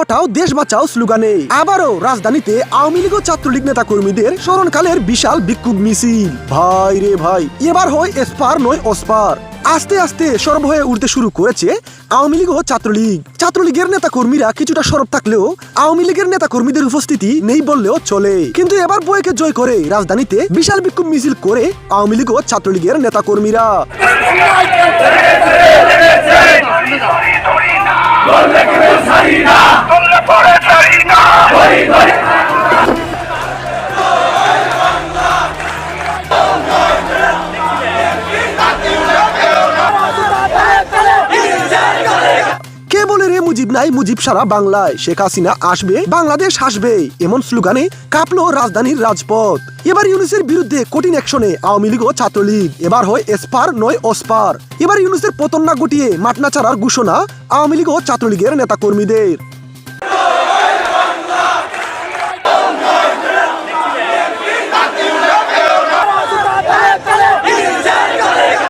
হটাও দেশ বাঁচাও স্লোগানে। আবারও রাজধানীতে আওয়ামী লীগ ছাত্রলীগ নেতা কর্মীদের স্মরণকালের বিশাল বিক্ষোভ মিছিল। ভাই রে ভাই, এবার হয় এসপার নয় অস্পার আস্তে আস্তে সরব হয়ে উঠতে শুরু করেছে আওয়ামী লীগ ও ছাত্রলীগ। ছাত্রলীগের নেতা কর্মীরা কিছুটা সরব থাকলেও আওয়ামী লীগের নেতা কর্মীদের উপস্থিতি নেই বললেও চলে। কিন্তু এবার বইকে জয় করে রাজধানীতে বিশাল বিক্ষোভ মিছিল করে আওয়ামী লীগ ও ছাত্রলীগের নেতা কর্মীরা বলে রে মুজিব নাই, মুজিব সারা বাংলায়। শেখ হাসিনা আসবে, বাংলাদেশ হাসবে। এমন স্লোগানে কাঁপলো রাজধানীর রাজপথ। এবার ইউনুসের বিরুদ্ধে কঠিন অ্যাকশনে আওয়ামী লীগ ও ছাত্রলীগ। এবার হয় এসপার নয় অসপার। এবার ইউনুসের পতন না গুটিয়ে মাটনা ছাড়ার ঘোষণা আওয়ামী লীগ ও ছাত্রলীগের নেতা কর্মীদের